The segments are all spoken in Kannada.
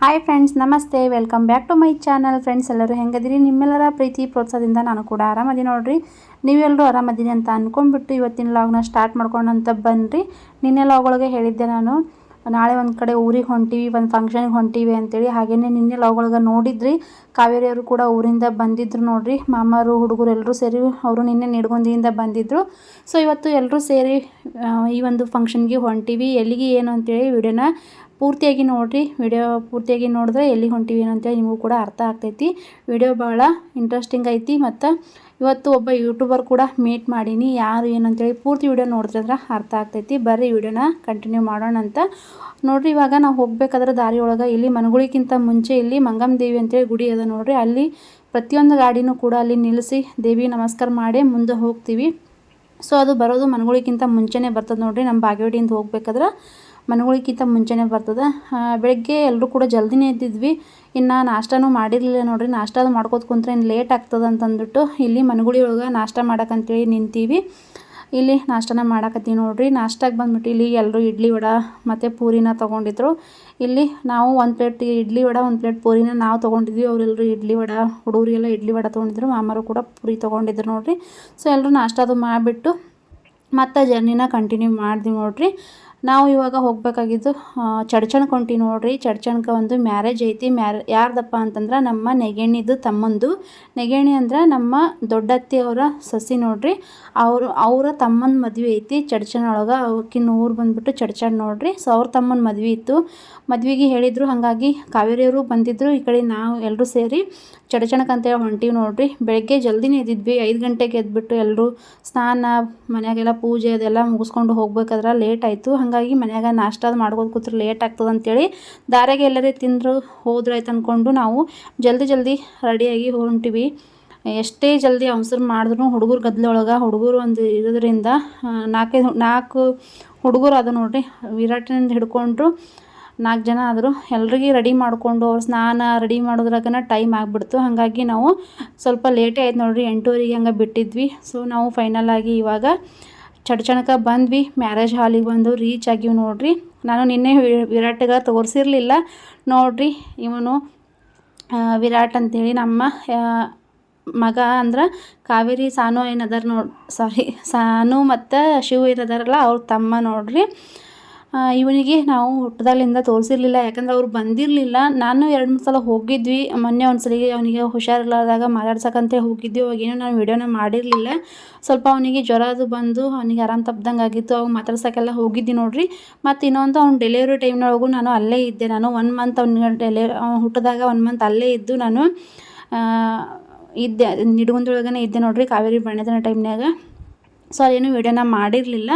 ಹಾಯ್ ಫ್ರೆಂಡ್ಸ್ ನಮಸ್ತೆ. Welcome back to my channel friends ಎಲ್ಲರೂ ಹೆಂಗದಿರಿ? ನಿಮ್ಮೆಲ್ಲರ ಪ್ರೀತಿ, ಪ್ರೋತ್ಸಾಹದಿಂದ ನಾನು ಕೂಡ ಆರಾಮದಿ ನೋಡ್ರಿ. ನೀವೆಲ್ಲರೂ ಆರಾಮದಿನಿ ಅಂತ ಅಂದ್ಕೊಂಡ್ಬಿಟ್ಟು ಇವತ್ತಿನ ಲಾಗ್ನ ಸ್ಟಾರ್ಟ್ ಮಾಡ್ಕೊಂಡಂತ ಬನ್ನಿರಿ ನಿನ್ನೆ ಲಾಗ್ ಒಳಗೆ ಹೇಳಿದ್ದೆ ನಾನು, ನಾಳೆ ಒಂದು ಕಡೆ ಊರಿಗೆ ಹೊಂಟೀವಿ, ಒಂದು ಫಂಕ್ಷನ್ಗೆ ಹೊಂಟೀವಿ ಅಂತೇಳಿ. ಹಾಗೆಯೇ ನಿನ್ನೆ ಲಾಗ್ ಒಳಗೆ ನೋಡಿದ್ರಿ. ಕಾವೇರಿಯವರು ಕೂಡ ಊರಿಂದ ಬಂದಿದ್ರು ನೋಡ್ರಿ. ಮಾಮರು, ಹುಡುಗರು ಎಲ್ಲರೂ ಸೇರಿ ಅವರು ನಿನ್ನೆ ನಿಡ್ಗೊಂದಿಯಿಂದ ಬಂದಿದ್ದರು ಸೊ ಇವತ್ತು ಎಲ್ಲರೂ ಸೇರಿ ಈ ಒಂದು ಫಂಕ್ಷನ್ಗೆ ಹೊಂಟೀವಿ. ಎಲ್ಲಿಗೆ ಏನು ಅಂತೇಳಿ ವಿಡಿಯೋನ ಪೂರ್ತಿಯಾಗಿ ನೋಡಿರಿ. ವಿಡಿಯೋ ಪೂರ್ತಿಯಾಗಿ ನೋಡಿದ್ರೆ ಎಲ್ಲಿ ಹೊಂಟಿವಿ ಏನಂತೇಳಿ ನಿಮಗೂ ಕೂಡ ಅರ್ಥ ಆಗ್ತೈತಿ. ವಿಡಿಯೋ ಭಾಳ ಇಂಟ್ರೆಸ್ಟಿಂಗ್ ಐತಿ ಮತ್ತು ಇವತ್ತು ಒಬ್ಬ ಯೂಟ್ಯೂಬರ್ ಕೂಡ ಮೀಟ್ ಮಾಡೀನಿ. ಯಾರು ಏನಂತೇಳಿ ಪೂರ್ತಿ ವಿಡಿಯೋ ನೋಡಿದ್ರೆ ಅಂದ್ರೆ ಅರ್ಥ ಆಗ್ತೈತಿ. ಬರ್ರಿ ವಿಡಿಯೋನ ಕಂಟಿನ್ಯೂ ಮಾಡೋಣ ಅಂತ. ನೋಡ್ರಿ ಇವಾಗ ನಾವು ಹೋಗ್ಬೇಕಾದ್ರೆ ದಾರಿ ಒಳಗೆ ಇಲ್ಲಿ ಮನಗುಳಿಗಿಂತ ಮುಂಚೆ ಇಲ್ಲಿ ಮಂಗಮ್ಮ ದೇವಿ ಅಂತೇಳಿ ಗುಡಿ ಅದ ನೋಡ್ರಿ. ಅಲ್ಲಿ ಪ್ರತಿಯೊಂದು ಗಾಡಿನೂ ಕೂಡ ಅಲ್ಲಿ ನಿಲ್ಲಿಸಿ ದೇವಿ ನಮಸ್ಕಾರ ಮಾಡಿ ಮುಂದೆ ಹೋಗ್ತೀವಿ. ಸೊ ಅದು ಬರೋದು ಮನಗುಳಿಗಿಂತ ಮುಂಚೆನೇ ಬರ್ತದೆ ನೋಡ್ರಿ. ನಮ್ಮ ಬಾಗೇವಾಡಿಯಿಂದ ಹೋಗ್ಬೇಕಾದ್ರೆ. ಮನೆಗಳಿಗಿಂತ ಮುಂಚೆನೆ ಬರ್ತದೆ. ಬೆಳಗ್ಗೆ ಎಲ್ಲರೂ ಕೂಡ ಜಲ್ದಿನೇ ಎದ್ದಿದ್ವಿ. ಇನ್ನು ನಾಷ್ಟನೂ ಮಾಡಿರಲಿಲ್ಲ ನೋಡಿರಿ. ನಾಷ್ಟ ಅದು ಮಾಡ್ಕೋತ ಕುಂತ್ರೆ ಇನ್ನು ಲೇಟ್ ಆಗ್ತದೆ ಅಂತಂದ್ಬಿಟ್ಟು ಇಲ್ಲಿ ಮನೆಗಳಿ ಒಳಗೆ ನಾಷ್ಟ ಮಾಡೋಕ್ಕಂತೇಳಿ ನಿಂತೀವಿ. ಇಲ್ಲಿ ನಾಷ್ಟನ ಮಾಡಕತ್ತೀವಿ ನೋಡಿರಿ. ನಾಷ್ಟಾಗೆ ಬಂದ್ಬಿಟ್ಟು ಇಲ್ಲಿ ಎಲ್ಲರೂ ಇಡ್ಲಿ ವಡ ಮತ್ತು ಪೂರಿನ ತೊಗೊಂಡಿದ್ರು. ಇಲ್ಲಿ ನಾವು ಒಂದು ಪ್ಲೇಟ್ ಇಡ್ಲಿ ವಡ, ಒಂದು ಪ್ಲೇಟ್ ಪೂರಿನ ನಾವು ತೊಗೊಂಡಿದ್ವಿ. ಅವರೆಲ್ಲರೂ ಇಡ್ಲಿ ವಡ, ಹುಡುಗರಿಗೆಲ್ಲ ಇಡ್ಲಿ ವಡ ತೊಗೊಂಡಿದ್ರು. ಮಾಮರು ಕೂಡ ಪೂರಿ ತೊಗೊಂಡಿದ್ರು ನೋಡಿರಿ. ಸೊ ಎಲ್ಲರೂ ನಾಷ್ಟ ಅದು ಮಾಡಿಬಿಟ್ಟು ಮತ್ತು ಜರ್ನಿನ ಕಂಟಿನ್ಯೂ ಮಾಡಿದ್ವಿ ನೋಡ್ರಿ. ನಾವು ಇವಾಗ ಹೋಗಬೇಕಾಗಿದ್ದು ಚಡ್ಚಣಕ್ಕೆ ಹೊಂಟಿ ನೋಡ್ರಿ. ಚಡ್ಚಣಕ್ಕೆ ಒಂದು ಮ್ಯಾರೇಜ್ ಐತಿ. ಮ್ಯಾರ, ಯಾರ್ದಪ್ಪ ಅಂತಂದ್ರೆ ನಮ್ಮ ನೆಗೆಣಿದು ತಮ್ಮಂದು. ನೆಗೆಣಿ ಅಂದ್ರೆ ನಮ್ಮ ದೊಡ್ಡತ್ತಿಯವರ ಸಸಿ ನೋಡ್ರಿ. ಅವರು, ಅವರ ತಮ್ಮನ ಮದುವೆ ಐತಿ. ಚಡ್ಚಣ ಒಳಗೆ ಅವಕ್ಕಿನ್ನ ಊರು ಬಂದ್ಬಿಟ್ಟು ಚಡ್ಚಣ್ ನೋಡ್ರಿ. ಸೊ ಅವ್ರ ತಮ್ಮನ ಮದುವೆ ಇತ್ತು. ಮದ್ವೆಗೆ ಹೇಳಿದ್ರು, ಹಾಗಾಗಿ ಕಾವೇರಿಯವರು ಬಂದಿದ್ರು. ಈ ಕಡೆ ನಾವು ಎಲ್ಲರೂ ಸೇರಿ ಚಡಚಣಕ್ಕೆ ಅಂತೇಳಿ ಹೊಂಟೀವಿ ನೋಡ್ರಿ. ಬೆಳಗ್ಗೆ ಜಲ್ದಿನೇ ಎದ್ದಿದ್ವಿ. ಐದು ಗಂಟೆಗೆ ಎದ್ಬಿಟ್ಟು ಎಲ್ಲರೂ ಸ್ನಾನ, ಮನೆಯಾಗೆಲ್ಲ ಪೂಜೆ ಅದೆಲ್ಲ ಮುಗಿಸ್ಕೊಂಡು ಹೋಗ್ಬೇಕಾದ್ರೆ ಲೇಟ್ ಆಯಿತು. ಹಾಗಾಗಿ ಮನ್ಯಾಗ ನಾಷ್ಟ ಅದು ಮಾಡ್ಕೊಂಡು ಕೂತ್ರೆ ಲೇಟ್ ಆಗ್ತದೆ ಅಂತೇಳಿ ದಾರಿಗೆ ಎಲ್ಲರೇ ತಿಂದರು ಹೋದ್ರಾಯ್ತು ಅಂದ್ಕೊಂಡು ನಾವು ಜಲ್ದಿ ಜಲ್ದಿ ರೆಡಿಯಾಗಿ ಹೊಂಟಿವಿ. ಎಷ್ಟೇ ಜಲ್ದಿ ಅವಸರ ಮಾಡಿದ್ರು ಹುಡುಗರು ಗದ್ದಲೊಳಗೆ ಹುಡುಗರು ಒಂದು ಇರೋದ್ರಿಂದ ನಾಲ್ಕೈದು ನಾಲ್ಕು ಹುಡುಗರು ಅದು ನೋಡ್ರಿ. ವಿರಾಟಿನಿಂದ ಹಿಡ್ಕೊಂಡ್ರು. ನಾಲ್ಕು ಜನ ಆದರೂ ಎಲ್ರಿಗೂ ರೆಡಿ ಮಾಡಿಕೊಂಡು ಅವ್ರು ಸ್ನಾನ ರೆಡಿ ಮಾಡೋದ್ರಾಗನ ಟೈಮ್ ಆಗಿಬಿಡ್ತು. ಹಾಗಾಗಿ ನಾವು ಸ್ವಲ್ಪ ಲೇಟೇ ಆಯ್ತು ನೋಡ್ರಿ, ಎಂಟೂವರೆಗೆ ಹಂಗೆ ಬಿಟ್ಟಿದ್ವಿ. ಸೊ ನಾವು ಫೈನಲ್ ಆಗಿ ಇವಾಗ ಚಡ್ಚಣಕ ಬಂದ್ವಿ. ಮ್ಯಾರೇಜ್ ಹಾಲಿಗೆ ಬಂದು ರೀಚ್ ಆಗಿವಿ ನೋಡ್ರಿ. ನಾನು ನಿನ್ನೆ ವಿರಾಟ್ಗ ತೋರಿಸಿರ್ಲಿಲ್ಲ. ನೋಡ್ರಿ, ಇವನು ವಿರಾಟ್ ಅಂತೇಳಿ ನಮ್ಮ ಮಗ ಅಂದ್ರೆ ಕಾವೇರಿ ಸಾನು ಏನದಾರ ನೋಡಿ ಸಾರಿ ಸಾನು ಮತ್ತು ಶಿವ ಏನದಾರಲ್ಲ, ಅವ್ರ ತಮ್ಮ ನೋಡ್ರಿ. ಇವನಿಗೆ ನಾವು ಹುಟ್ಟದಾಗಲಿಂದ ತೋರಿಸಿರ್ಲಿಲ್ಲ, ಯಾಕಂದ್ರೆ ಅವ್ರು ಬಂದಿರಲಿಲ್ಲ. ನಾನು ಎರಡು ಮೂರು ಸಲ ಹೋಗಿದ್ವಿ. ಮೊನ್ನೆ ಒಂದು ಸಲಿಗೆ ಅವನಿಗೆ ಹುಷಾರಿಲ್ಲದಾಗ ಮಾತಾಡ್ಸಕ್ಕಂತೇಳಿ ಹೋಗಿದ್ವಿ. ಅವಾಗೇನು ನಾನು ವೀಡಿಯೋನ ಮಾಡಿರಲಿಲ್ಲ. ಸ್ವಲ್ಪ ಅವನಿಗೆ ಜ್ವರ ಅದು ಬಂದು ಅವನಿಗೆ ಆರಾಮ್ ತಪ್ದಂಗೆ ಆಗಿತ್ತು ಅವಾಗ ಮಾತಾಡ್ಸೋಕ್ಕೆಲ್ಲ ಹೋಗಿದ್ದೆ ನೋಡ್ರಿ. ಮತ್ತು ಇನ್ನೊಂದು ಅವ್ನು ಡೆಲಿವರಿ ಟೈಮ್ನೊಳಗೂ ನಾನು ಅಲ್ಲೇ ಇದ್ದೆ. ನಾನು ಒನ್ ಮಂತ್ ಅವ್ನಿಗೆ ಡೆಲಿ ಅವ್ನು ಹುಟ್ಟಿದಾಗ ಒನ್ ಮಂತ್ ಅಲ್ಲೇ ಇದ್ದು ನಾನು ಇದ್ದೆ. ನಿಡ್ಗುಂದೊಳಗನೆ ಇದ್ದೆ ನೋಡ್ರಿ, ಕಾವೇರಿ ಬಣ್ಣದ ಟೈಮ್ನಾಗ ಸೊ ಅದೇನು ವೀಡಿಯೋನ ಮಾಡಿರಲಿಲ್ಲ.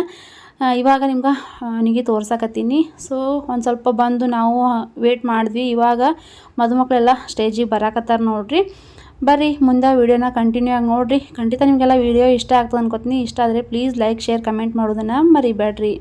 ಇವಾಗ ನಿಮ್ಗೆ ಅವನಿಗೆ ತೋರ್ಸಕತ್ತೀನಿ. ಸೊ ಒಂದು ಸ್ವಲ್ಪ ಬಂದು ನಾವು ವೇಟ್ ಮಾಡಿದ್ವಿ. ಇವಾಗ ಮದುಮಕ್ಕಳೆಲ್ಲ ಸ್ಟೇಜಿಗೆ ಬರಾಕತ್ತಾರ ನೋಡ್ರಿ. ಬರ್ರಿ, ಮುಂದೆ ವೀಡಿಯೋನ ಕಂಟಿನ್ಯೂ ಆಗಿ ನೋಡಿರಿ. ಖಂಡಿತ ನಿಮಗೆಲ್ಲ ವೀಡಿಯೋ ಇಷ್ಟ ಆಗ್ತದೆ ಅನ್ಕೋತೀನಿ ಇಷ್ಟ ಆದರೆ ಪ್ಲೀಸ್ ಲೈಕ್ ಶೇರ್ ಕಮೆಂಟ್ ಮಾಡೋದನ್ನು ಮರಿಬೇಡ್ರಿ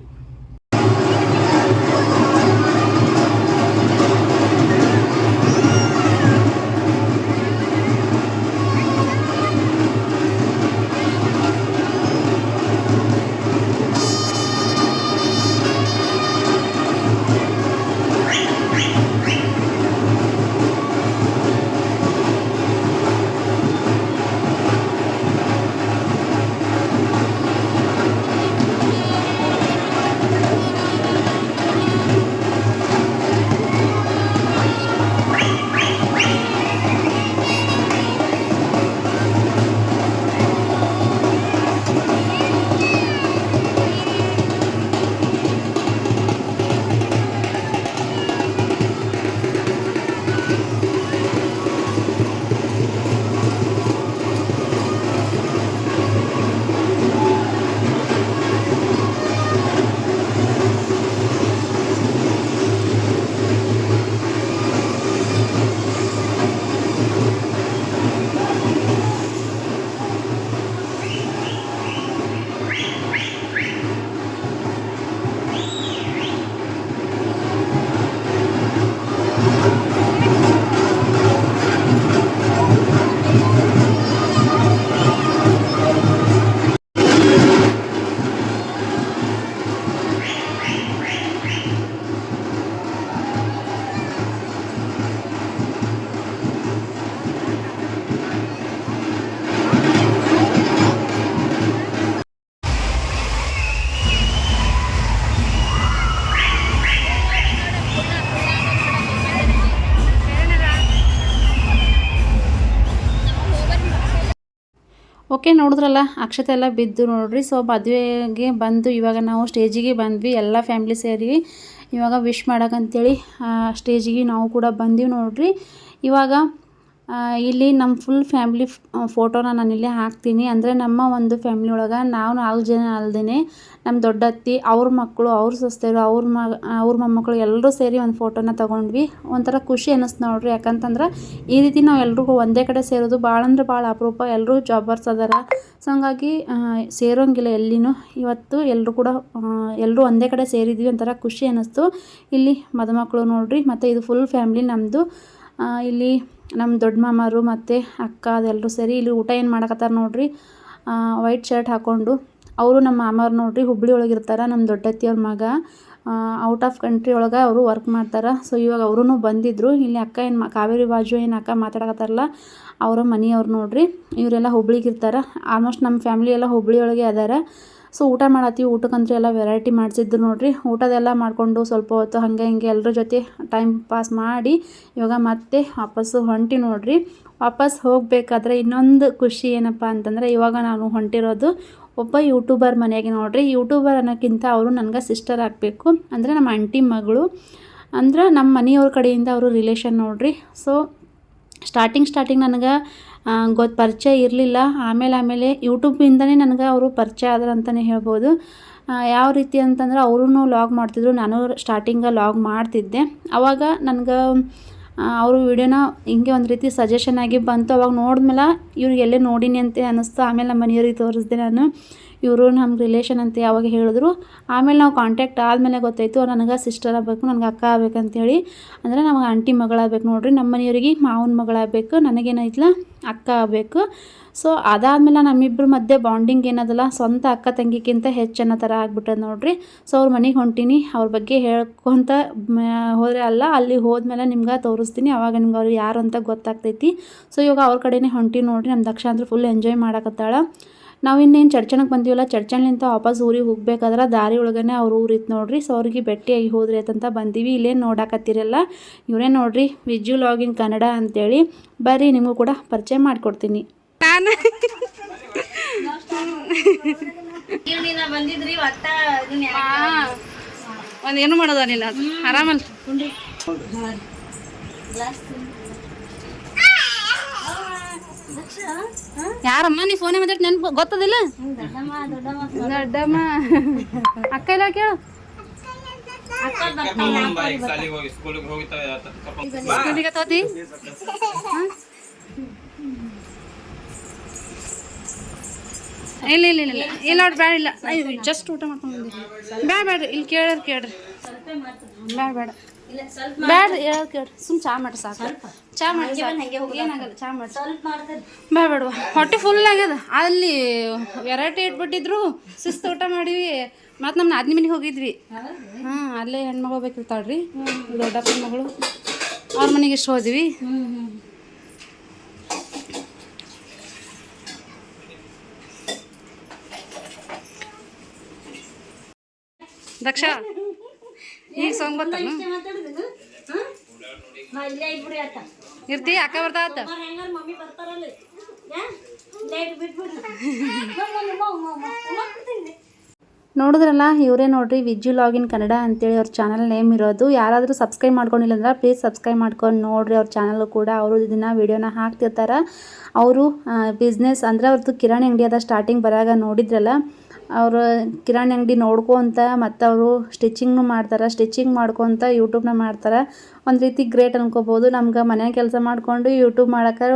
ಓಕೆ ನೋಡಿದ್ರಲ್ಲ, ಅಕ್ಷತೆ ಎಲ್ಲ ಬಿದ್ದು ನೋಡ್ರಿ. ಸೊ ಮದುವೆಗೆ ಬಂದು ಇವಾಗ ನಾವು ಸ್ಟೇಜಿಗೆ ಬಂದ್ವಿ, ಎಲ್ಲ ಫ್ಯಾಮ್ಲಿ ಸೇರಿ. ಇವಾಗ ವಿಶ್ ಮಾಡೋಕ್ಕಂತೇಳಿ ಸ್ಟೇಜಿಗೆ ನಾವು ಕೂಡ ಬಂದೀವಿ ನೋಡ್ರಿ. ಇವಾಗ ಇಲ್ಲಿ ನಮ್ಮ ಫುಲ್ ಫ್ಯಾಮ್ಲಿ ಫೋಟೋನ ನಾನು ಇಲ್ಲೇ ಹಾಕ್ತೀನಿ. ಅಂದರೆ ನಮ್ಮ ಒಂದು ಫ್ಯಾಮ್ಲಿ ಒಳಗೆ ನಾವು ನಾಲ್ಕು ಜನ ಅಲ್ದೇ ನಮ್ಮ ದೊಡ್ಡತ್ತಿ ಅವ್ರ ಮಕ್ಕಳು ಅವ್ರ ಸೊಸೆಯರು ಅವ್ರ ಮ, ಅವ್ರ ಮೊಮ್ಮಕ್ಕಳು ಎಲ್ಲರೂ ಸೇರಿ ಒಂದು ಫೋಟೋನ ತೊಗೊಂಡ್ವಿ. ಒಂಥರ ಖುಷಿ ಅನ್ನಿಸ್ತು ನೋಡ್ರಿ. ಯಾಕಂತಂದ್ರೆ ಈ ರೀತಿ ನಾವು ಎಲ್ರಿಗೂ ಒಂದೇ ಕಡೆ ಸೇರೋದು ಭಾಳ ಅಂದ್ರೆ ಭಾಳ ಅಪರೂಪ. ಎಲ್ಲರೂ ಜಾಬರ್ಸ್ ಅದಾರ. ಸೊ ಹಂಗಾಗಿ ಸೇರೋಂಗಿಲ್ಲ ಎಲ್ಲಿನೂ. ಇವತ್ತು ಎಲ್ಲರೂ ಕೂಡ ಎಲ್ಲರೂ ಒಂದೇ ಕಡೆ ಸೇರಿದ್ವಿ ಒಂಥರ ಖುಷಿ ಅನ್ನಿಸ್ತು ಇಲ್ಲಿ ಮದುಮಕ್ಕಳು ನೋಡ್ರಿ. ಮತ್ತು ಇದು ಫುಲ್ ಫ್ಯಾಮ್ಲಿ ನಮ್ಮದು ಇಲ್ಲಿ ನಮ್ಮ ದೊಡ್ಡ ಮಾಮರು ಮತ್ತು ಅಕ್ಕ ಅದೆಲ್ಲರೂ ಸೇರಿ ಇಲ್ಲಿ ಊಟ ಏನು ಮಾಡಕತ್ತಾರ ನೋಡಿರಿ. ವೈಟ್ ಶರ್ಟ್ ಹಾಕ್ಕೊಂಡು ಅವರು ನಮ್ಮ ಮಾಮಾರು ನೋಡ್ರಿ ಹುಬ್ಳಿ ಒಳಗೆ ಇರ್ತಾರೆ ನಮ್ಮ ದೊಡ್ಡತ್ತಿಯವ್ರ ಮಗ. ಔಟ್ ಆಫ್ ಕಂಟ್ರಿ ಒಳಗೆ ಅವರು ವರ್ಕ್ ಮಾಡ್ತಾರೆ. ಸೊ ಇವಾಗ ಅವರೂ ಬಂದಿದ್ದರು ಇಲ್ಲಿ ಅಕ್ಕ ಏನು ಕಾವೇರಿ ಬಾಜು ಏನು ಅಕ್ಕ ಮಾತಾಡಕತ್ತಾರಲ್ಲ, ಅವರ ಮನೆಯವ್ರು ನೋಡ್ರಿ. ಇವರೆಲ್ಲ ಹುಬ್ಳಿಗೆ ಇರ್ತಾರೆ. ಆಲ್ಮೋಸ್ಟ್ ನಮ್ಮ ಫ್ಯಾಮ್ಲಿ ಎಲ್ಲ ಹುಬ್ಳಿ ಒಳಗೆ ಅದಾರ. ಸೊ ಊಟ ಮಾಡತ್ತೀವಿ. ಊಟಕ್ಕಂತೂ ಎಲ್ಲ ವೆರೈಟಿ ಮಾಡಿಸಿದ್ರು ನೋಡಿರಿ. ಊಟದೆಲ್ಲ ಮಾಡಿಕೊಂಡು ಸ್ವಲ್ಪ ಹೊತ್ತು ಹಾಗೆ ಹಿಂಗೆ ಎಲ್ಲರ ಜೊತೆ ಟೈಮ್ ಪಾಸ್ ಮಾಡಿ ಇವಾಗ ಮತ್ತೆ ವಾಪಸ್ಸು ಹೊಂಟಿ ನೋಡಿರಿ. ವಾಪಸ್ ಹೋಗಬೇಕಾದ್ರೆ ಇನ್ನೊಂದು ಖುಷಿ ಏನಪ್ಪ ಅಂತಂದರೆ ಇವಾಗ ನಾನು ಹೊಂಟಿರೋದು ಒಬ್ಬ ಯೂಟ್ಯೂಬರ್ ಮನೆಗೆ ನೋಡಿರಿ. ಯೂಟ್ಯೂಬರ್ ಅನ್ನೋಕ್ಕಿಂತ ಅವರು ನನಗೆ ಸಿಸ್ಟರ್ ಆಗಬೇಕು. ಅಂದರೆ ನಮ್ಮ ಆಂಟಿ ಮಗಳು. ಅಂದ್ರೆ ನಮ್ಮ ಮನೆಯವ್ರ ಕಡೆಯಿಂದ ಅವರು ರಿಲೇಷನ್ ನೋಡಿರಿ. ಸೊ ಸ್ಟಾರ್ಟಿಂಗ್ ಸ್ಟಾರ್ಟಿಂಗ್ ನನಗೆ ಗೊತ್ತು ಪರಿಚಯ ಇರಲಿಲ್ಲ. ಆಮೇಲೆ ಆಮೇಲೆ ಯೂಟ್ಯೂಬಿಂದನೇ ನನಗೆ ಅವರು ಪರಿಚಯ ಆದ್ರು ಅಂತಲೇ ಹೇಳ್ಬೋದು. ಯಾವ ರೀತಿ ಅಂತಂದ್ರೆ ಅವರೂ ಲಾಗ್ ಮಾಡ್ತಿದ್ರು, ನಾನು ಸ್ಟಾರ್ಟಿಂಗ ಲಾಗ್ ಮಾಡ್ತಿದ್ದೆ. ಅವಾಗ ನನಗೆ ಅವರು ವಿಡಿಯೋನ ಹಿಂಗೆ ಒಂದು ರೀತಿ ಸಜೆಷನ್ ಆಗಿ ಬಂತು. ಅವಾಗ ನೋಡಿದ್ಮೇಲೆ ಇವ್ರಿಗೆ ಎಲ್ಲೇ ನೋಡಿನಿ ಅಂತ ಅನ್ನಿಸ್ತು. ಆಮೇಲೆ ನಮ್ಮ ಮನೆಯವ್ರಿಗೆ ತೋರಿಸ್ದೆ ನಾನು. ಇವರು ನಮ್ಮ ರಿಲೇಷನ್ ಅಂತ ಯಾವಾಗ ಹೇಳಿದ್ರು. ಆಮೇಲೆ ನಾವು ಕಾಂಟ್ಯಾಕ್ಟ್ ಆದಮೇಲೆ ಗೊತ್ತಾಯಿತು ನನಗೆ ಸಿಸ್ಟರ್ ಆಗಬೇಕು, ನನಗೆ ಅಕ್ಕ ಆಗ್ಬೇಕಂತೇಳಿ. ಅಂದರೆ ನಮಗೆ ಆಂಟಿ ಮಗಳಾಗಬೇಕು ನೋಡ್ರಿ, ನಮ್ಮ ಮನೆಯವ್ರಿಗೆ ಮಾವನ ಮಗಳಾಗಬೇಕು, ನನಗೇನಾಯ್ತಲ್ಲ ಅಕ್ಕ ಆಗಬೇಕು. ಸೊ ಅದಾದಮೇಲೆ ನಮ್ಮಿಬ್ಬರ ಮಧ್ಯೆ ಬಾಂಡಿಂಗ್ ಏನದಲ್ಲ, ಸ್ವಂತ ಅಕ್ಕ ತಂಗಿಗಿಂತ ಹೆಚ್ಚನ್ನ ಥರ ಆಗ್ಬಿಟ್ಟದ ನೋಡ್ರಿ. ಸೊ ಅವ್ರ ಮನೆಗೆ ಹೊಂಟೀನಿ, ಅವ್ರ ಬಗ್ಗೆ ಹೇಳ್ಕೊಂತ ಹೋದರೆ ಅಲ್ಲ, ಅಲ್ಲಿ ಹೋದ್ಮೇಲೆ ನಿಮ್ಗೆ ತೋರಿಸ್ತೀನಿ, ಅವಾಗ ನಿಮ್ಗೆ ಅವ್ರು ಯಾರು ಅಂತ ಗೊತ್ತಾಗ್ತೈತಿ. ಸೊ ಇವಾಗ ಅವ್ರ ಕಡೆನೇ ಹೊಂಟೀನಿ ನೋಡ್ರಿ ನಮ್ಮ ದಕ್ಷ ಅಂದ್ರೆ ಫುಲ್ ಎಂಜಾಯ್ ಮಾಡಕತ್ತಾಳ. ನಾವು ಇನ್ನೇನು ಚರ್ಚಣಕ್ಕೆ ಬಂದೀವಲ್ಲ ಚರ್ಚಣ್ಲಿಂದ ವಾಪಸ್ ಊರಿಗೆ ಹೋಗ್ಬೇಕಾದ್ರೆ ದಾರಿ ಒಳಗನೆ ಅವ್ರ ಊರಿತ್ತು ನೋಡ್ರಿ. ಸೊ ಅವ್ರಿಗೆ ಭೇಟಿಯಾಗಿ ಹೋದ್ರಿ ಅಂತ ಬಂದೀವಿ. ಇಲ್ಲೇನು ನೋಡಾಕತ್ತೀರಲ್ಲ ಇವರೇ ನೋಡ್ರಿ ವಿಜ್ಯು ಲಾಗಿನ್ ಕನ್ನಡ ಅಂತೇಳಿ. ಬರ್ರಿ ನಿಮಗೂ ಕೂಡ ಪರಿಚಯ ಮಾಡಿಕೊಡ್ತೀನಿ. ನಾನು ಬಂದಿದ್ರಿ ಒಟ್ಟ ಇದನ್ನ ಒಂದು ಏನು ಮಾಡೋದಾನಿಲ್ಲ ಆರಾಮಲ್ಲ ಯಾರಮ್ಮ, ನೀ ಫೋನೇ ಮಾತಾಡಿ, ನೆನ್ಪು ಗೊತ್ತದಿಲ್ಲ? ದೊಡ್ಡಮ್ಮ. ಅಕ್ಕ ಇಲ್ಲ ಕೇಳು? ಇಲ್ಲ ಇಲ್ಲ ಇಲ್ಲ ಇಲ್ಲ. ನೋಡ್ರಿ ನೋಡಿ ಬೇಡ, ಇಲ್ಲ. ಜಸ್ಟ್ ಊಟ ಮಾಡ್ಕೊಂಡು ಬೇಡ ಬೇಡ್ರಿ ಇಲ್ಲಿ ಕೇಳ್ರಿ ಕೇಳ್ರಿ. ಬೇಡ ಬೇಡ. ಬೇಡ ಹೇಳೋದು ಕೇಳ್ರಿ ಸುಮ್ ಚಾ ಮಾಡ್ರಿ ಸಾಕು. ಚಾ ಮಾಡಿ. ಏನಾಗಲ್ಲ ಚಾ ಮಾಡಿ. ಬೇಡ ಬೇಡವಾ ಹೊಟ್ಟೆ ಫುಲ್ ಆಗ್ಯದ. ಅಲ್ಲಿ ವೆರೈಟಿ ಇಟ್ಬಿಟ್ಟಿದ್ರು ಸುಸ್ತು ಊಟ ಮಾಡಿವಿ. ಮತ್ತು ನಮ್ಮ ನಾದಿನಿ ಮನೆಗೆ ಹೋಗಿದ್ವಿ. ಹಾಂ ಅಲ್ಲೇ ಹೆಣ್ಮಗಳು ಹೋಗ್ಬೇಕಿರ್ತಾಳ್ರಿ ದೊಡ್ಡಪ್ಪನ ಮಗಳು. ಅವ್ರ ಮನೆಗೆ ಎಷ್ಟು ಹೋದ್ವಿ. ದಕ್ಷ. ಈಗ ಸಾಂಗ್ ಇರ್ತಿ ಅಕ್ಕ ಬರ್ತಾ ಆತ? ನೋಡಿದ್ರಲ್ಲ ಇವರೇ ನೋಡ್ರಿ ವಿಜ್ಯು ಲಾಗಿನ್ ಕನ್ನಡ ಅಂತೇಳಿ ಅವ್ರ ಚಾನಲ್ ನೇಮ್ ಇರೋದು. ಯಾರಾದರೂ ಸಬ್ಸ್ಕ್ರೈಬ್ ಮಾಡ್ಕೊಂಡಿಲ್ಲ ಅಂದ್ರೆ ಪ್ಲೀಸ್ ಸಬ್ಸ್ಕ್ರೈಬ್ ಮಾಡ್ಕೊಂಡು ನೋಡ್ರಿ ಅವ್ರ ಚಾನಲ್ ಕೂಡ. ಅವರು ಇದನ್ನ ವೀಡಿಯೋನ ಹಾಕ್ತಿರ್ತಾರೆ. ಅವರು ಬಿಸ್ನೆಸ್ ಅಂದರೆ ಅವ್ರದ್ದು ಕಿರಾಣಿ ಅಂಗಡಿ ಅದ ಸ್ಟಾರ್ಟಿಂಗ್ ಬರಾಗ ನೋಡಿದ್ರಲ್ಲ. ಅವರು ಕಿರಾಣಿ ಅಂಗಡಿ ನೋಡ್ಕೊತ ಮತ್ತು ಅವರು ಸ್ಟಿಚಿಂಗ್ನು ಮಾಡ್ತಾರೆ. ಸ್ಟಿಚಿಂಗ್ ಮಾಡ್ಕೊತ ಯೂಟ್ಯೂಬ್ನ ಮಾಡ್ತಾರೆ. ಒಂದು ರೀತಿ ಗ್ರೇಟ್ ಅನ್ಕೋಬೋದು ನಮ್ಗೆ ಮನೆ ಕೆಲಸ ಮಾಡ್ಕೊಂಡು ಯೂಟ್ಯೂಬ್ ಮಾಡೋಕೆ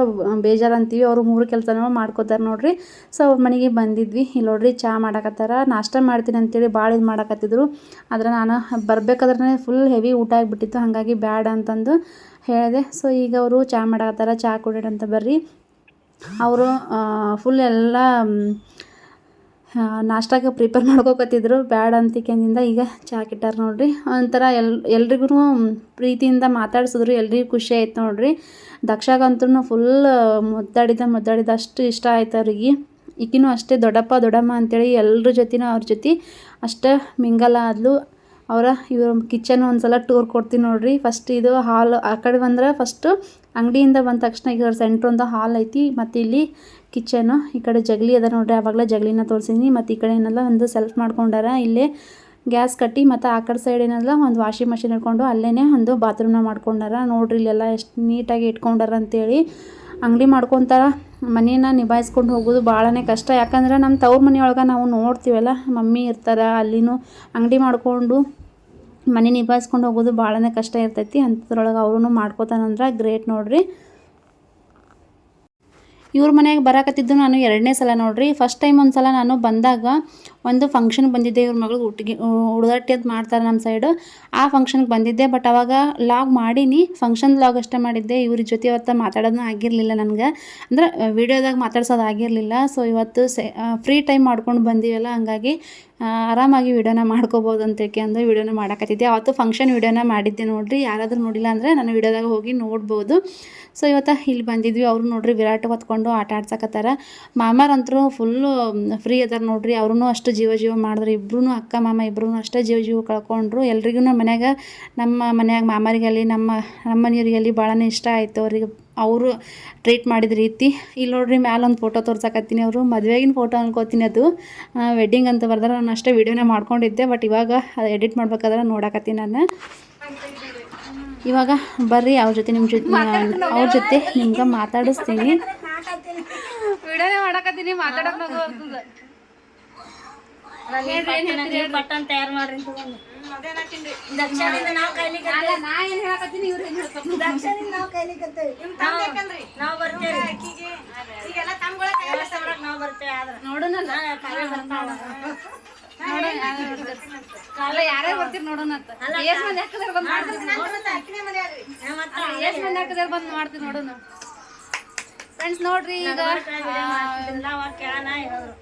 ಬೇಜಾರು ಅಂತೀವಿ ಅವರು ಮೂರು ಕೆಲಸನೂ ಮಾಡ್ಕೋತಾರೆ ನೋಡಿರಿ. ಸೊ ಅವ್ರ ಮನೆಗೆ ಬಂದಿದ್ವಿ. ಇಲ್ಲಿ ನೋಡ್ರಿ ಚಹಾ ಮಾಡಕತ್ತಾರ. ನಾಷ್ಟ ಮಾಡ್ತೀನಿ ಅಂತೇಳಿ ಭಾಳ ಇದು ಮಾಡಕತ್ತಿದ್ರು. ಆದರೆ ನಾನು ಬರಬೇಕಾದ್ರೆ ಫುಲ್ ಹೆವಿ ಊಟ ಆಗಿಬಿಟ್ಟಿತ್ತು. ಹಾಗಾಗಿ ಬ್ಯಾಡ ಅಂತಂದು ಹೇಳಿದೆ. ಸೊ ಈಗ ಅವರು ಚಹಾ ಮಾಡಕತ್ತಾರ. ಚಹಾ ಕುಡಿಯೋಣ ಅಂತ ಬರ್ರಿ. ಅವರು ಫುಲ್ ಎಲ್ಲ ನಾಷ್ಟಾಗೆ ಪ್ರಿಪೇರ್ ಮಾಡ್ಕೋಕತ್ತಿದ್ರು. ಬ್ಯಾಡ ಅಂತಿಕೆಂದಿಂದ ಈಗ ಚಹಾ ಕಿಟ್ಟಾರ ನೋಡ್ರಿ. ಒಂಥರ ಎಲ್ ಎಲ್ರಿಗೂ ಪ್ರೀತಿಯಿಂದ ಮಾತಾಡ್ಸಿದ್ರು. ಎಲ್ರಿಗೂ ಖುಷಿ ಆಯ್ತು ನೋಡ್ರಿ. ದಕ್ಷಾಗಂತೂ ಫುಲ್ ಮುದ್ದಾಡಿದ ಮುದ್ದಾಡಿದ ಅಷ್ಟು ಇಷ್ಟ ಆಯ್ತು ಅವ್ರಿಗೆ. ಈಕಿನೂ ಅಷ್ಟೇ ದೊಡ್ಡಪ್ಪ, ದೊಡ್ಡಮ್ಮ ಅಂತೇಳಿ ಎಲ್ಲರ ಜೊತೆನೂ ಅವ್ರ ಜೊತೆ ಅಷ್ಟೇ ಮಿಂಗಲ್ ಆದ್ಲು. ಅವರ ಇವ್ರ ಕಿಚನ್ ಒಂದ್ಸಲ ಟೂರ್ ಕೊಡ್ತೀನಿ ನೋಡ್ರಿ. ಫಸ್ಟ್ ಇದು ಹಾಲ್ ಆ ಕಡೆ ಬಂದ್ರೆ ಫಸ್ಟು ಅಂಗಡಿಯಿಂದ ಬಂದ ತಕ್ಷಣ ಈಗ ಸೆಂಟ್ರ್ ಒಂದು ಹಾಲ್ ಐತಿ, ಮತ್ತು ಇಲ್ಲಿ ಕಿಚನು ಈ ಕಡೆ ಜಗಲಿ ಅದ ನೋಡ್ರಿ, ಆವಾಗಲೇ ಜಗಲಿನ ತೋರಿಸಿನಿ ಮತ್ತು ಈ ಕಡೆ ಏನಲ್ಲ ಒಂದು ಸೆಲ್ಫ್ ಮಾಡ್ಕೊಂಡಾರ, ಇಲ್ಲೇ ಗ್ಯಾಸ್ ಕಟ್ಟಿ, ಮತ್ತು ಆ ಕಡೆ ಸೈಡ್ ಏನಲ್ಲ ಒಂದು ವಾಷಿಂಗ್ ಮಷಿನ್ ಇಟ್ಕೊಂಡು ಅಲ್ಲೇ ಒಂದು ಬಾತ್ರೂಮ್ನ ಮಾಡ್ಕೊಂಡಾರ. ನೋಡ್ರಿ ಇಲ್ಲೆಲ್ಲ ಎಷ್ಟು ನೀಟಾಗಿ ಇಟ್ಕೊಂಡಾರ ಅಂತೇಳಿ ಅಂಗಡಿ ಮಾಡ್ಕೊತಾರ. ಮನೇನ ನಿಭಾಯಿಸ್ಕೊಂಡು ಹೋಗೋದು ಭಾಳನೇ ಕಷ್ಟ. ಯಾಕಂದ್ರೆ ನಮ್ಮ ತವ್ರ ಮನೆಯೊಳಗೆ ನಾವು ನೋಡ್ತೀವಲ್ಲ, ಮಮ್ಮಿ ಇರ್ತಾರೆ, ಅಲ್ಲಿನೂ ಅಂಗಡಿ ಮಾಡಿಕೊಂಡು ಮನೆ ನಿಭಾಯಿಸ್ಕೊಂಡು ಹೋಗೋದು ಭಾಳನೇ ಕಷ್ಟ ಇರ್ತೈತಿ. ಅಂಥದ್ರೊಳಗೆ ಅವ್ರೂ ಮಾಡ್ಕೋತಾನಂದ್ರೆ ಗ್ರೇಟ್ ನೋಡ್ರಿ. ಇವ್ರ ಮನೆಗೆ ಬರಾಕತ್ತಿದ್ದು ನಾನು ಎರಡನೇ ಸಲ ನೋಡ್ರಿ. ಫಸ್ಟ್ ಟೈಮ್ ಒಂದು ಸಲ ನಾನು ಬಂದಾಗ ಒಂದು ಫಂಕ್ಷನ್ ಬಂದಿದ್ದೆ ಇವ್ರ ಮಗಳು ಹುಟ್ಟಿಗೆ ಹುಡುಗಟ್ಟಿ ಅದು ಮಾಡ್ತಾರೆ ನಮ್ಮ ಸೈಡು ಆ ಫಂಕ್ಷನ್ಗೆ ಬಂದಿದ್ದೆ ಬಟ್ ಅವಾಗ ಲಾಗ್ ಮಾಡೀನಿ. ಫಂಕ್ಷನ್ ಲಾಗ್ ಅಷ್ಟೇ ಮಾಡಿದ್ದೆ. ಇವ್ರ ಜೊತೆ ಇವತ್ತು ಮಾತಾಡೋದನ್ನ ಆಗಿರಲಿಲ್ಲ ನನಗೆ. ಅಂದ್ರೆ, ವಿಡಿಯೋದಾಗ ಮಾತಾಡ್ಸೋದು ಆಗಿರಲಿಲ್ಲ. ಸೊ ಇವತ್ತು ಫ್ರೀ ಟೈಮ್ ಮಾಡ್ಕೊಂಡು ಬಂದೀವಲ್ಲ, ಹಂಗಾಗಿ ಆರಾಮಾಗಿ ವೀಡಿಯೋನ ಮಾಡ್ಕೋಬೋದು ಅಂತ ಅಂದರೆ ವಿಡಿಯೋನ ಮಾಡಕತ್ತಿದ್ದೆ. ಅವತ್ತು ಫಂಕ್ಷನ್ ವೀಡಿಯೋನ ಮಾಡಿದ್ದೆ ನೋಡಿರಿ. ಯಾರಾದರೂ ನೋಡಿಲ್ಲ ಅಂದರೆ ನಾನು ವಿಡಿಯೋದಾಗ ಹೋಗಿ ನೋಡ್ಬೋದು. ಸೊ ಇವತ್ತು ಇಲ್ಲಿ ಬಂದಿದ್ವಿ. ಅವರು ನೋಡಿರಿ ವಿರಾಟ್ ಹೊತ್ಕೊಂಡು ಆಟ ಆಡ್ಸಕತ್ತಾರ. ಮಾಮಾರಂತರೂ ಫುಲ್ಲು ಫ್ರೀ ಅದಾರ ನೋಡ್ರಿ. ಅವ್ರೂ ಅಷ್ಟು ಜೀವ ಜೀವ ಮಾಡಿದ್ರು. ಇಬ್ರು ಅಕ್ಕ ಮಾಮ ಇಬ್ರು ಅಷ್ಟೇ ಜೀವ ಜೀವ ಕಳ್ಕೊಂಡ್ರು. ಎಲ್ರಿಗೂ ಮನ್ಯಾಗ ನಮ್ಮ ಮನ್ಯಾಗ ಮಾಮರಿಗಲ್ಲಿ, ನಮ್ಮ ನಮ್ಮ ಮನೆಯವ್ರಿಗಲ್ಲಿ ಭಾಳನೇ ಇಷ್ಟ ಆಯಿತು. ಅವ್ರಿಗೆ ಅವರು ಟ್ರೀಟ್ ಮಾಡಿದ ರೀತಿ. ಇಲ್ಲಿ ನೋಡ್ರಿ ಮ್ಯಾಲೆ ಒಂದು ಫೋಟೋ ತೋರ್ಸಕತ್ತೀನಿ ಅವರು. ಮದುವೆಗಿನ ಫೋಟೋ ಅನ್ಕೋತೀನಿ ಅದು. ವೆಡ್ಡಿಂಗ್ ಅಂತ ಬರ್ದಾರ. ನಾನು ಅಷ್ಟೇ ವೀಡಿಯೋನೇ ಮಾಡ್ಕೊಂಡಿದ್ದೆ. ಬಟ್ ಇವಾಗ ಅದು ಎಡಿಟ್ ಮಾಡ್ಬೇಕಾದ್ರೆ ನೋಡಕತ್ತೀನಿ ನಾನು. ಇವಾಗ ಬರ್ರಿ ಅವ್ರ ಜೊತೆ ನಿಮ್ಮ ಜೊತೆ ಅವ್ರ ಜೊತೆ ನಿಮ್ಗೆ ಮಾತಾಡಿಸ್ತೀನಿ. ವಿಡಿಯೋನೇ ಮಾಡಕತ್ತೀನಿ ಮಾತಾಡಕ್ ಬಟ್ಟನ್ ತಯಾರು ಮಾಡ್ರಿ. ದಕ್ಷಿಣದಿಂದ ನಾವು ಕೈಲಿಕ್ಕೆ ನಾ ಏನ್ ಹೇಳಕತ್ತೀನಿ ಇವ್ರು ಏನ್ ಹೇಳ್ತಾರೆ ದಕ್ಷಿಣದಿಂದ ನಾವು ಕೈಲಿಕ್ಕೆ ನಾವು ಬರ್ತೇವೆ. ಈಗೆಲ್ಲ ತಮ್ಗಳ ನಾವು ಬರ್ತೇವೆ ಆದ್ರೆ ನೋಡೋಣ ನಾನು ಕಾಯಿ ಬರ್ತಾವ. ನೋಡೋಣ ಅಲ್ಲ ಯಾರ್ಯಾರು ಬರ್ತೀರಿ? ನೋಡೋಣ ಅಂತ. ಎಷ್ಟ್ ಮಂದಿ ಹಾಕಿದಾರ ಬಂದ್ ಮಾಡ್ತೀರಿ ಎಷ್ಟ್ ಮಂದಿ ಹಾಕಿದಾರ ಬಂದ್ ಮಾಡ್ತೀವಿ ನೋಡೋಣ. ಫ್ರೆಂಡ್ಸ್ ನೋಡ್ರಿ ಈಗ ಕೇಳೋಣ ಹೇಳಿದ್ರು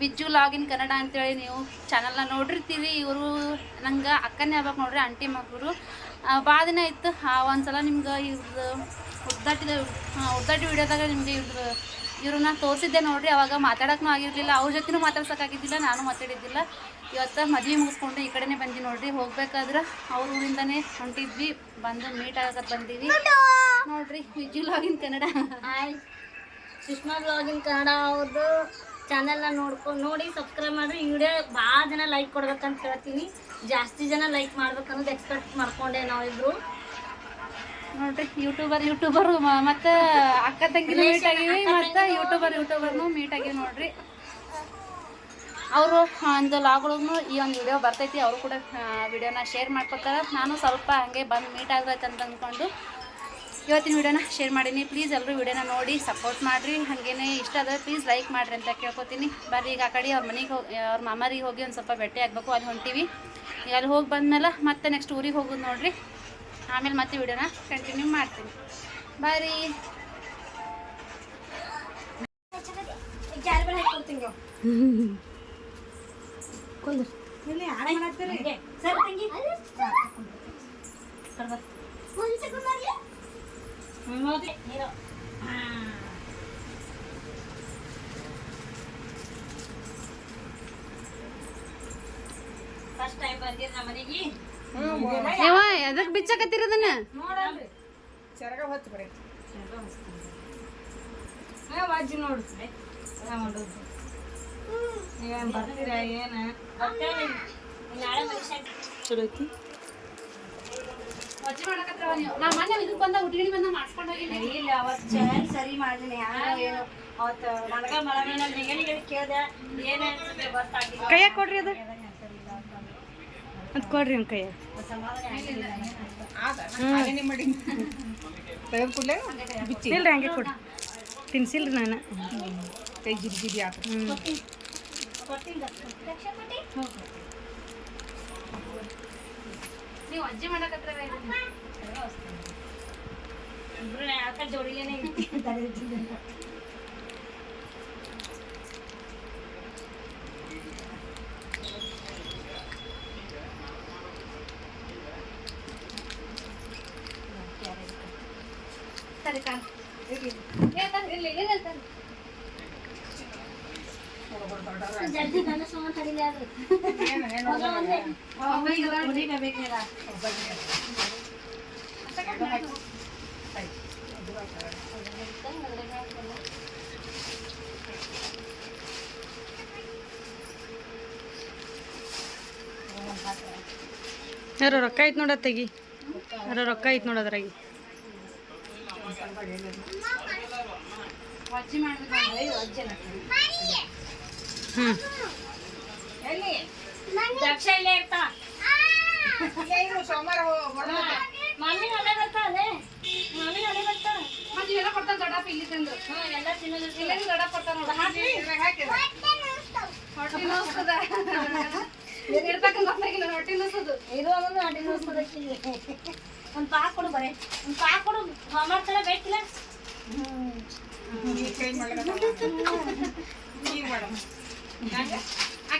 ವಿಜ್ಜು ಲಾಗಿನ್ ಕನ್ನಡ ಅಂತೇಳಿ ನೀವು ಚಾನಲ್ನ ನೋಡಿರ್ತೀರಿ ಇವರು ನಂಗೆ ಅಕ್ಕನೇ ಆಗ್ಬೇಕು ನೋಡ್ರಿ ಆಂಟಿ ಮಕ್ಕಳು ಭಾಳ ದಿನ ಇತ್ತು. ಆ ಒಂದ್ಸಲ ನಿಮ್ಗೆ ಇವ್ರದ್ದು ಉದ್ದಾಟಿದ ಉದ್ದಾಟಿ ವಿಡಿಯೋದಾಗ ನಿಮಗೆ ಇವ್ರದ್ದು ಇವ್ರನ್ನ ತೋರಿಸಿದ್ದೆ ನೋಡ್ರಿ ಅವಾಗ ಮಾತಾಡೋಕ್ಕೂ ಆಗಿರಲಿಲ್ಲ. ಅವ್ರ ಜೊತೆನೂ ಮಾತಾಡ್ಸೋಕ್ಕಾಗಿದ್ದಿಲ್ಲ ನಾನು ಮಾತಾಡಿದ್ದಿಲ್ಲ. ಇವತ್ತು ಮದುವೆ ಮುಗಿಸ್ಕೊಂಡು ಈ ಕಡೆನೇ ಬಂದು ನೋಡ್ರಿ. ಹೋಗ್ಬೇಕಾದ್ರೆ ಅವ್ರ ಊರಿಂದನೇ ಹೊಂಟಿದ್ವಿ. ಬಂದು ಮೀಟ್ ಆಗಕ್ಕೆ ಬಂದೀವಿ. ನೋಡ್ರಿ ವಿಜ್ಜು ಲಾಗಿನ್ ಕನ್ನಡ. ಹಾಯ್ ಸುಷ್ಮಾ ಬ್ಲಾಗಿನ್ ಕನ್ನಡ ಅವ್ರದ್ದು ಚಾನೆಲ್ನ ನೋಡ್ಕೊಂಡು ನೋಡಿ ಸಬ್ಸ್ಕ್ರೈಬ್ ಮಾಡಿರಿ. ಈ ವಿಡಿಯೋ ಭಾಳ ಜನ ಲೈಕ್ ಕೊಡ್ಬೇಕಂತ ಹೇಳ್ತೀನಿ. ಜಾಸ್ತಿ ಜನ ಲೈಕ್ ಮಾಡ್ಬೇಕನ್ನೋದು ಎಕ್ಸ್ಪೆಕ್ಟ್ ಮಾಡ್ಕೊಂಡೆ ನಾವಿಬ್ರು. ನೋಡ್ರಿ ಯೂಟ್ಯೂಬರ್ ಯೂಟ್ಯೂಬರ್ ಮತ್ತೆ ಅಕ್ಕ ತಂಗಿ ಮೀಟ್ ಆಗಿವಿ ಮತ್ತೆ ಯೂಟ್ಯೂಬರ್ ಯೂಟ್ಯೂಬರ್ನು ಮೀಟ್ ಆಗಿವಿ ನೋಡ್ರಿ. ಅವರು ಒಂದು ಲಾಗ್ಗಳಿಗೂ ಈ ಒಂದು ವಿಡಿಯೋ ಬರ್ತೈತಿ ಅವರು ಕೂಡ ವಿಡಿಯೋನ ಶೇರ್ ಮಾಡ್ಕೊತಾರೆ. ನಾನು ಸ್ವಲ್ಪ ಹಂಗೆ ಬಂದು ಮೀಟ್ ಆಗ್ಬೇಕಂತ ಅಂತ ಅಂದ್ಕೊಂಡು ಇವತ್ತಿನ ವಿಡಿಯೋನ ಶೇರ್ ಮಾಡೀನಿ. ಪ್ಲೀಸ್ ಎಲ್ಲರೂ ವಿಡಿಯೋನ ನೋಡಿ ಸಪೋರ್ಟ್ ಮಾಡಿರಿ. ಹಾಗೇನೆ ಇಷ್ಟ ಆದರೆ ಪ್ಲೀಸ್ ಲೈಕ್ ಮಾಡಿರಿ ಅಂತ ಕೇಳ್ಕೊತೀನಿ. ಬರ್ರಿ ಈಗ ಆ ಕಡೆ ಅವ್ರ ಮನೆಗೆ ಹೋಗಿ ಅವ್ರ ಮಾಮಾರಿಗೆ ಹೋಗಿ ಒಂದು ಸ್ವಲ್ಪ ಭೇಟಿ ಆಗಬೇಕು ಅಲ್ಲಿ ಹೊಂಟೀವಿ. ಈಗ ಅಲ್ಲಿ ಹೋಗಿ ಬಂದಮೇಲೆ ಮತ್ತೆ ನೆಕ್ಸ್ಟ್ ಊರಿಗೆ ಹೋಗೋದು ನೋಡಿರಿ. ಆಮೇಲೆ ಮತ್ತೆ ವಿಡಿಯೋನ ಕಂಟಿನ್ಯೂ ಮಾಡ್ತೀನಿ. ಬಾರಿ ಸರ್ ತಂಗಿ. ಫಸ್ಟ್ ಟೈಮ್ ಬಂದಿರ ನಮ್ಮ ಮನೆಗೆ ಯಾವ ಎದಕ್ಕೆ ಬಿಚ್ಚಕತ್ತೀರ ಅದನ್ನ ವಾಜಿ ನೋಡು. ಏನ್ ಬರ್ತೀರಾ ಏನ? ಬರ್ತೇವೆ ನಾಳೆ ಮನುಷ್ಯ. ಚಲೋ ಐತಿ. ವಜ್ಜಿ ಮಾಡಕತ್ರ ನೀವು ನಾ ಮೊನ್ನೆ ಇದಕ್ಕೆ ಬಂದ ಹುಡುಗಿನಿ ಬಂದ ಮಾಡ್ಕೊಂಡು ಹೋಗಿನಿ ಇಲ್ಲ ಅವತ್ತು ಚೇನ್ ಸರಿ ಮಾಡಿನಿ ಯಾರೋ ಏನೋ? ಅವತ್ತು ನನಗ ಮಳಮೇನಲ್ಲಿ ನಿಗನಿಗೆ ಕೇಳ್ದೆ. ಏನ್ ಅನ್ಸುತ್ತೆ ಗೊತ್ತಾಗಿಲ್ಲ ಕೈಯಾಗ ಕೊಡ್ರಿ ಅದು. ಅದು ಕೊಡ್ರಿ ನಿಮ್ಮ ಕೈಯ. ಇಲ್ರಿ ಹಂಗೆ ಕೊಡ್ರಿ ತಿನ್ಸಿಲ್ರಿ ನಾನು. ಕೈ ಜಿರಿ ಜಿರಿ ಆತ ನೀವು ಅಜ್ಜಿ ಮಾಡಕತ್ರ ಇಬ್ರು ಯಾಕ ಜೋಡಿಗೆನೆ ಸರಿ ಕಾಲ್ ಏ ತಂದ್ ಇಲ್ಲಿ ಇಲ್ಲಿ ತಂದ್ ಜಲ್ದಿ ತಡಿಲಿ ಆದ್ರೆ. ಯಾರೋ ರೊಕ್ಕ ಐತ್ ನೋಡ ತೆಗಿ. ಯಾರೋ ರೊಕ್ಕ ಐತ್ ನೋಡ ಹ್ಞೂ ದಕ್ಷ ಇಲ್ಲೇ ಇರ್ತಾ ಮಮ್ಮಿ ಅಲ್ಲೇ ಬರ್ತಾ ಅಲ್ಲೇ ಮಮ್ಮಿ ಅಲ್ಲೇ ಬರ್ತಾ ಹ್ಞೂ ಎಲ್ಲ ತಿನ್ನೋದು ಇದು ಒಂದು ಅಡ್ಡಿ ನೋಡ್ಸೋದಕ್ಕಿಲ್ಲ ಒಂದು ಪಾಕ್ ಕೊಡು ಬರೇ ಒಂದು ಪಾಕ್ ಕೊಡು ಹೋಮ್ವರ್ಕ್ ಎಲ್ಲ ಬೇಕಿಲ್ಲ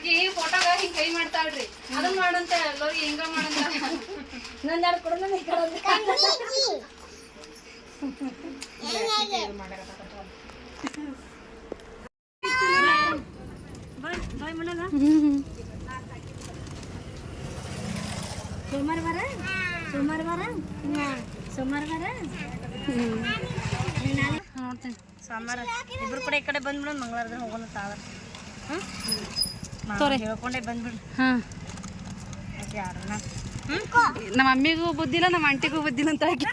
ಆಕಿ ಫೋಟೋಗ ಹಿಂಗ್ ಕೈ ಮಾಡ್ತಾಳ್ರಿ. ಅದನ್ನ ಮಾಡಂತ ಎಲ್ಲರಿಗೆ ಹಿಂಗ ಮಾಡಂತ? ಇನ್ನೊಂದು ಎರಡು ಕೊಡು ನನ್ನ ಈ ಕಡೆ ಒಂದು ಬಾಯ್ ಬಾಯ್ ಮನೆಗ ಸೋಮವಾರ ಬರ ಸೋಮವಾರ ಬರ ಸೋಮವಾರ ಬರ ನೋಡ್ತೀನಿ. ಸೋಮವಾರ. ಇಬ್ರು ಕೂಡ ಈ ಕಡೆ ಬಂದ್ಬಿಡೋಣ ಮಂಗಳವಾರದ ಹೋಗೋಣ ತಾವ ತೋರಿ. ಹೇಳ್ಕೊಂಡೆ ಬಂದ್ಬಿಡು. ಹಾಂ. ಆಕೆ ಯಾರನ್ನ? ನಮ್ಮ ಅಮ್ಮಿಗೂ ಬುದ್ಧಿಲ್ಲ ನಮ್ಮ ಆಂಟಿಗೂ ಬುದ್ಧಿಲ್ಲ ಅಂತ ಹಾಕಿ.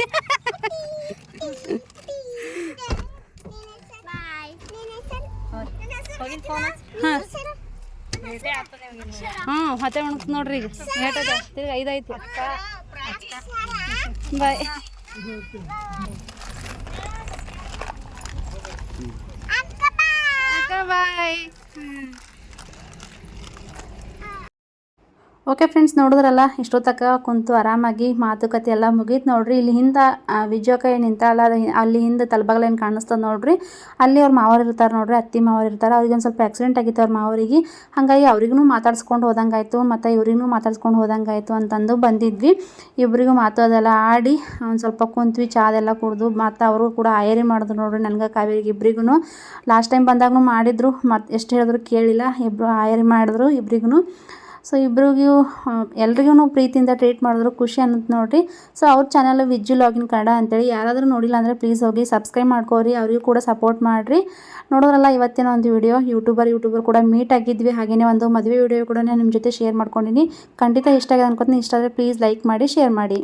ಹ್ಞೂ ಹೊತ್ತೆ ಒಣಗ್ತು ನೋಡ್ರಿ ಈಗ. ಏಟದ ತಿರ್ಗಿ ಐದಾಯ್ತು ಬಾಯ್ ಬಾಯ್ ಬಾಯ್ ಓಕೆ ಫ್ರೆಂಡ್ಸ್ ನೋಡಿದ್ರಲ್ಲ? ಇಷ್ಟೊತ್ತಕ್ಕ ಕುಂತು ಆರಾಮಾಗಿ ಮಾತುಕತೆ ಎಲ್ಲ ಮುಗೀತು ನೋಡ್ರಿ. ಇಲ್ಲಿ ಹಿಂದೆ ವಿಜಯಕ ಏನು ಅದು- ಅಲ್ಲಿ ಹಿಂದೆ ತಲಬಗಲ ಏನು ಕಾಣಿಸ್ತದೆ ನೋಡ್ರಿ. ಅಲ್ಲಿ ಅವ್ರ ಮಾವರು ಇರ್ತಾರೆ ನೋಡ್ರಿ, ಅತ್ತಿ ಮಾವರು ಇರ್ತಾರೆ. ಅವ್ರಿಗೆ ಒಂದು ಸ್ವಲ್ಪ ಆಕ್ಸಿಡೆಂಟ್ ಆಗಿತ್ತು ಅವ್ರ ಮಾವರಿಗೆ. ಹಾಗಾಗಿ ಅವ್ರಿಗೂ ಮಾತಾಡ್ಸ್ಕೊಂಡು ಹೋದಂಗಾಯ್ತು, ಮತ್ತು ಇವ್ರಿಗೂ ಮಾತಾಡ್ಸ್ಕೊಂಡು ಹೋದಂಗಾಯ್ತು ಅಂತಂದು ಬಂದಿದ್ವಿ. ಇಬ್ಬರಿಗೂ ಮಾತು ಅದೆಲ್ಲ ಆಡಿ ಒಂದು ಸ್ವಲ್ಪ ಕುಂತ್ವಿ ಚಾದೆಲ್ಲ ಕುಡಿದು, ಮತ್ತು ಅವರು ಕೂಡ ಆಯರಿ ಮಾಡಿದ್ರು ನೋಡ್ರಿ ನನಗೆ ಕಾವೇರಿಗೆ ಇಬ್ಬರಿಗೂ ಲಾಸ್ಟ್ ಟೈಮ್ ಬಂದಾಗೂ ಮಾಡಿದ್ರು, ಮತ್ತು ಎಷ್ಟು ಹೇಳಿದ್ರು ಕೇಳಿಲ್ಲ. ಇಬ್ಬರು ಆಯರಿ ಮಾಡಿದ್ರು ಇಬ್ರಿಗೂ ಸೊ ಇಬ್ರಿಗೂ ಎಲ್ರಿಗೂ ಪ್ರೀತಿಯಿಂದ ಟ್ರೀಟ್ ಮಾಡಿದ್ರು, ಖುಷಿ ಅನ್ನೋದು ನೋಡಿರಿ. ಸೊ ಅವ್ರ ಚಾನಲ್ ವಿಜ್ಜು ಲಾಗಿನ್ ಕನ್ನಡ ಅಂತೇಳಿ ಯಾರಾದರೂ ನೋಡಿಲ್ಲ ಅಂದರೆ ಪ್ಲೀಸ್ ಹೋಗಿ ಸಬ್ಸ್ಕ್ರೈಬ್ ಮಾಡ್ಕೋರಿ, ಅವ್ರಿಗೂ ಕೂಡ ಸಪೋರ್ಟ್ ಮಾಡಿರಿ. ನೋಡೋದ್ರಲ್ಲ ಇವತ್ತಿನ ಒಂದು ವಿಡಿಯೋ, ಯೂಟ್ಯೂಬರ್ ಯೂಟ್ಯೂಬರ್ ಕೂಡ ಮೀಟ್ ಆಗಿದ್ವಿ. ಹಾಗೆಯೇ ಒಂದು ಮದುವೆ ವಿಡಿಯೋ ಕೂಡ ನಿಮ್ಮ ಜೊತೆ ಶೇರ್ ಮಾಡ್ಕೊಂಡಿನಿ. ಖಂಡಿತ ಇಷ್ಟ ಆಗಿದೆ ಅನ್ಕೋತೀನಿ. ಇಷ್ಟ ಆದರೆ ಪ್ಲೀಸ್ ಲೈಕ್ ಮಾಡಿ, ಶೇರ್ ಮಾಡಿ.